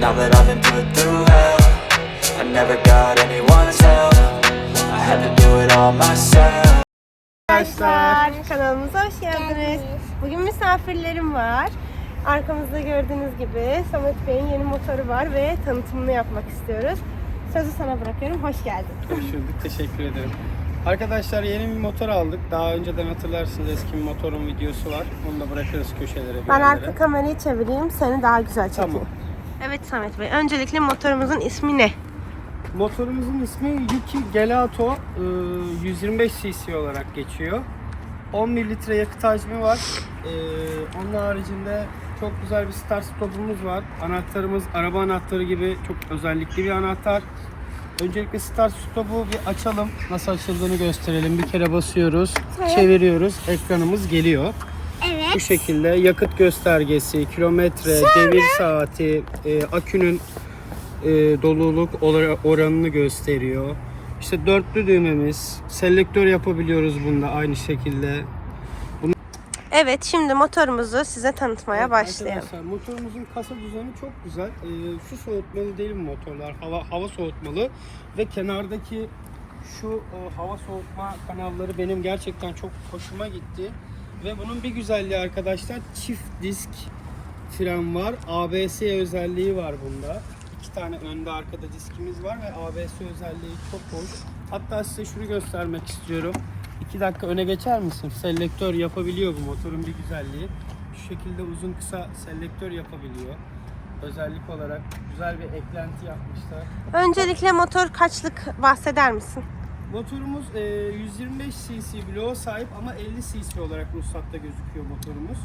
now that I've been put through hell I never got anyone's help I had to do it all myself Arkadaşlar kanalımıza hoş geldiniz. Bugün misafirlerim var. Arkamızda gördüğünüz gibi Samet Bey'in yeni motoru var ve tanıtımını yapmak istiyoruz. Sözü sana bırakıyorum. Hoş geldin. Hoş bulduk, teşekkür ederim. Arkadaşlar yeni bir motor aldık. Daha önceden hatırlarsınız eski bir motorun videosu var. Onu da bırakırız köşelere bir Ben arka kamerayı çevireyim. Seni daha güzel çekeyim. Tamam. Evet Samet Bey. Öncelikle motorumuzun ismi ne? Motorumuzun ismi Yuki Gelato e, 125 cc olarak geçiyor. 11 litre yakıt hacmi var. E, Onun haricinde çok güzel bir start stopumuz var. Anahtarımız araba anahtarı gibi çok özellikli bir anahtar. Öncelikle start stopu bir açalım. Nasıl açıldığını gösterelim. Bir kere basıyoruz, çeviriyoruz. Ekranımız geliyor. Bu şekilde yakıt göstergesi, kilometre, devir saati, e, akünün e, doluluk ora- oranını gösteriyor. İşte dörtlü düğmemiz, selektör yapabiliyoruz bunda aynı şekilde. Evet şimdi motorumuzu size tanıtmaya başlayalım. Arkadaşlar motorumuzun kasa düzeni çok güzel. Ee, su soğutmalı değil bu motorlar. Hava hava soğutmalı ve kenardaki şu e, hava soğutma kanalları benim gerçekten çok hoşuma gitti. Ve bunun bir güzelliği arkadaşlar çift disk fren var. ABS özelliği var bunda. İki tane önde arkada diskimiz var ve ABS özelliği çok hoş. Hatta size şunu göstermek istiyorum. 2 dakika öne geçer misin? Selektör yapabiliyor bu motorun bir güzelliği. Şu şekilde uzun kısa selektör yapabiliyor. Özellik olarak güzel bir eklenti yapmışlar. Öncelikle motor kaçlık bahseder misin? Motorumuz e, 125 cc bloğa sahip ama 50 cc olarak ruhsatta gözüküyor motorumuz.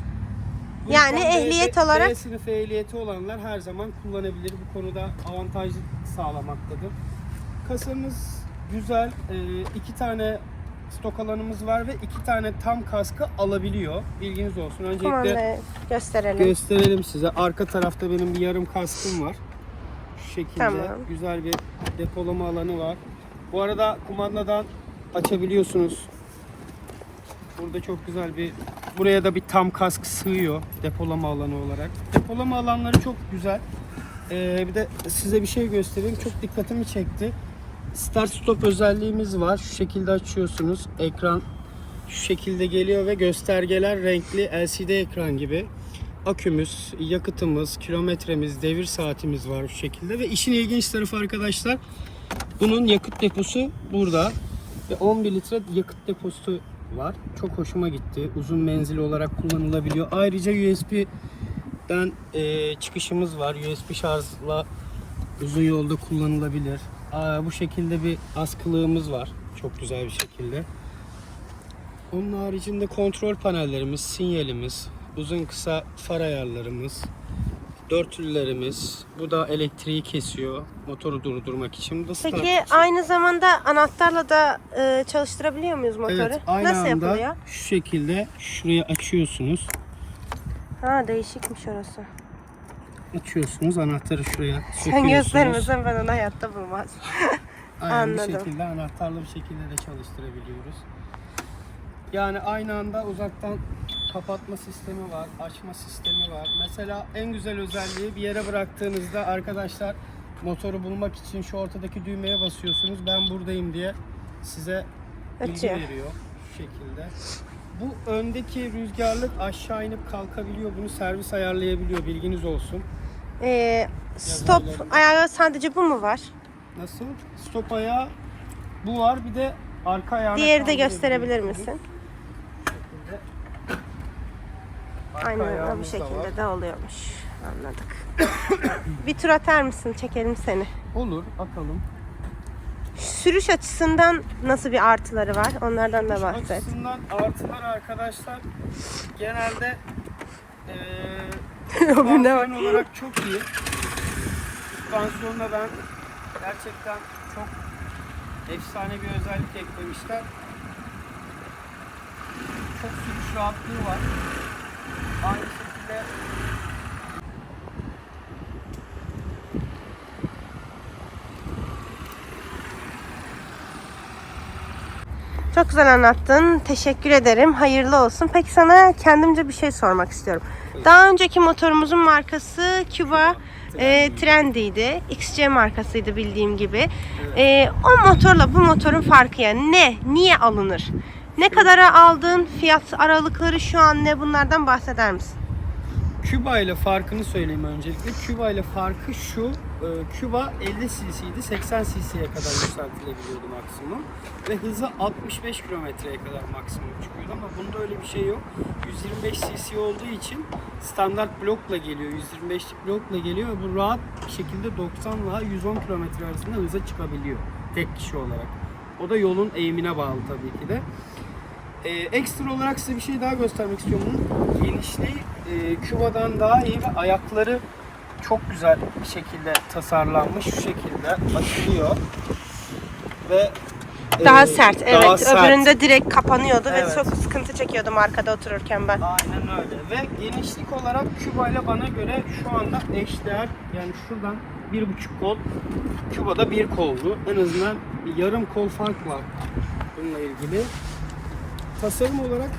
Bu Yani ehliyet B- olarak- B sınıfı ehliyeti olanlar her zaman kullanabilir. Bu konuda avantajlı sağlamaktadır. Kasamız güzel. E, iki tane stok alanımız var ve iki tane tam kaskı alabiliyor. Bilginiz olsun. Öncelikle Kumandayı gösterelim. gösterelim size. Arka tarafta benim bir yarım kaskım var. Şu şekilde Tamam. güzel bir depolama alanı var. Bu arada kumandadan açabiliyorsunuz. Burada çok güzel bir buraya da bir tam kask sığıyor depolama alanı olarak. Depolama alanları çok güzel. Ee, bir de size bir şey göstereyim. Çok dikkatimi çekti. Start stop özelliğimiz var. Şu şekilde açıyorsunuz. Ekran şu şekilde geliyor ve göstergeler renkli LCD ekran gibi. Akümüz, yakıtımız, kilometremiz, devir saatimiz var şu şekilde ve işin ilginç tarafı arkadaşlar bunun yakıt deposu burada ve 11 litre yakıt deposu var. Çok hoşuma gitti. Uzun menzil olarak kullanılabiliyor. Ayrıca USB'den e, çıkışımız var. USB şarjla uzun yolda kullanılabilir. Aa, bu şekilde bir askılığımız var. Çok güzel bir şekilde. Onun haricinde kontrol panellerimiz, sinyalimiz, uzun kısa far ayarlarımız, dörtlülerimiz. Bu da elektriği kesiyor motoru durdurmak için. Bu da start Peki aynı zamanda anahtarla da e, çalıştırabiliyor muyuz motoru? Evet, aynı Nasıl anda yapılıyor? şu şekilde şurayı açıyorsunuz. Ha değişikmiş orası. Açıyorsunuz anahtarı şuraya Sen söküyorsunuz. göstermesen ben onu hayatta bulmaz. Aynen bu Anladım. şekilde anahtarlı bir şekilde de çalıştırabiliyoruz. Yani aynı anda uzaktan kapatma sistemi var, açma sistemi var. Mesela en güzel özelliği bir yere bıraktığınızda arkadaşlar motoru bulmak için şu ortadaki düğmeye basıyorsunuz. Ben buradayım diye size bilgi veriyor şu şekilde. Bu öndeki rüzgarlık aşağı inip kalkabiliyor. Bunu servis ayarlayabiliyor. Bilginiz olsun. Ee, stop ayağı sadece bu mu var? Nasıl? Stop ayağı bu var. Bir de arka ayağına Diğeri de gösterebilir misin? şekilde. Arka Aynen o bu da şekilde var. de oluyormuş. Anladık. bir tur atar mısın? Çekelim seni. Olur. Atalım. Sürüş açısından nasıl bir artıları var? Onlardan da Şu bahset. açısından artılar arkadaşlar genelde bak. süspansiyon olarak çok iyi. Süspansiyonda ben gerçekten çok efsane bir özellik eklemişler. Çok sürüş rahatlığı var. Aynı şekilde Çok güzel anlattın. Teşekkür ederim. Hayırlı olsun. Peki sana kendimce bir şey sormak istiyorum. Daha önceki motorumuzun markası Cuba e, Trendy'ydi. XC markasıydı bildiğim gibi. E, o motorla bu motorun farkı yani ne? Niye alınır? Ne kadara aldın? Fiyat aralıkları şu an ne? Bunlardan bahseder misin? Küba ile farkını söyleyeyim öncelikle. Küba ile farkı şu. e, Küba 50 cc'ydi. 80 cc'ye kadar yükseltilebiliyordu maksimum. Ve hızı 65 kilometreye kadar maksimum çıkıyordu ama bunda öyle bir şey yok. 125 cc olduğu için standart blokla geliyor. 125'lik blokla geliyor ve bu rahat bir şekilde 90 ile 110 kilometre arasında hıza çıkabiliyor. Tek kişi olarak. O da yolun eğimine bağlı tabii ki de. Ee, ekstra olarak size bir şey daha göstermek istiyorum. Bunun genişliği e, Küba'dan daha iyi ve ayakları çok güzel bir şekilde tasarlanmış. Şu şekilde açılıyor. Ve Daha e, sert. daha Evet. sert. Öbüründe direkt kapanıyordu ve Evet. çok sıkıntı çekiyordum arkada otururken ben. Aynen öyle. Ve genişlik olarak Küba ile bana göre şu anda eşdeğer. Yani şuradan bir buçuk kol, Küba'da bir koldu. En azından yarım kol fark var bununla ilgili. Tasarım olarak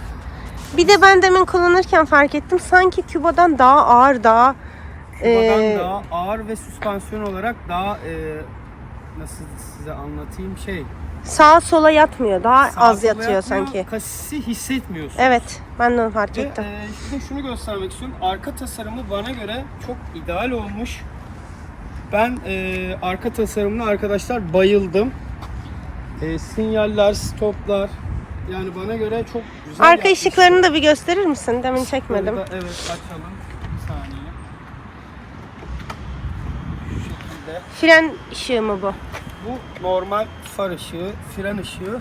Bir de ben demin kullanırken fark ettim. Sanki Küba'dan daha ağır, daha Küba'dan Ee, daha ağır ve süspansiyon olarak daha e, nasıl size anlatayım şey sağa sola yatmıyor. Daha sağa az sola yatıyor yapmıyor, sanki. Kasisi hissetmiyorsun. Evet. Ben de onu fark Ve ettim. e, şimdi şunu göstermek istiyorum. Arka tasarımı bana göre çok ideal olmuş. Ben e, arka tasarımına arkadaşlar bayıldım. E, sinyaller, stoplar yani bana göre çok güzel Arka yapmışlar. ışıklarını da bir gösterir misin? Demin çekmedim. Burada, evet açalım. Bir saniye. Şu şekilde. Fren ışığı mı bu? Bu normal far ışığı, fren ışığı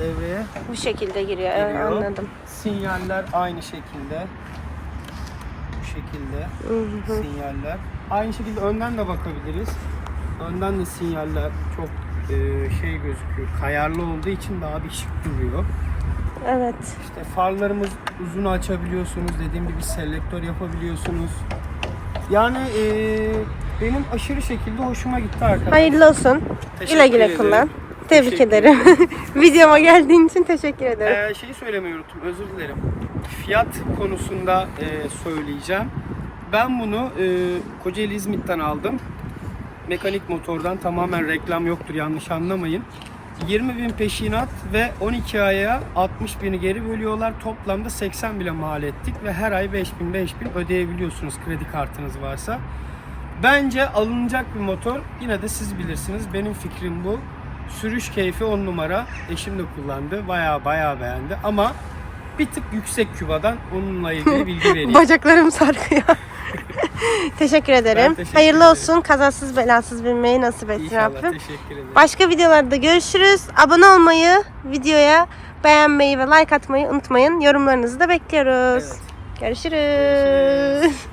devreye Bu şekilde giriyor. Evet, giriyor. anladım. Sinyaller aynı şekilde. Bu şekilde sinyaller. Aynı şekilde önden de bakabiliriz. Önden de sinyaller çok şey gözüküyor. Kayarlı olduğu için daha bir şık duruyor. Evet. İşte farlarımız uzun açabiliyorsunuz. Dediğim gibi selektör yapabiliyorsunuz. Yani e, benim aşırı şekilde hoşuma gitti arkadaşlar. Hayırlı olsun. Teşekkür Güle güle kullan. Tebrik Teşekkür ederim. Videoma geldiğin için teşekkür ederim. Ee, şeyi söylemeyi unuttum, özür dilerim. Fiyat konusunda e, söyleyeceğim. Ben bunu e, Kocaeli İzmit'ten aldım. Mekanik motordan tamamen reklam yoktur yanlış anlamayın. 20 bin peşinat ve 12 aya 60 bini geri bölüyorlar. Toplamda 80 bile mal ettik ve her ay 5 bin 5 bin ödeyebiliyorsunuz kredi kartınız varsa. Bence alınacak bir motor. Yine de siz bilirsiniz. Benim fikrim bu. Sürüş keyfi 10 numara. Eşim de kullandı. Baya baya beğendi. Ama bir tık yüksek kübadan onunla ilgili bilgi vereyim. Bacaklarım sarkıyor. teşekkür ederim. teşekkür Hayırlı ederim. olsun. Kazasız belasız binmeyi nasip etsin İnşallah Rabbim. teşekkür ederim. Başka videolarda görüşürüz. Abone olmayı, videoya beğenmeyi ve like atmayı unutmayın. Yorumlarınızı da bekliyoruz. Evet. Görüşürüz.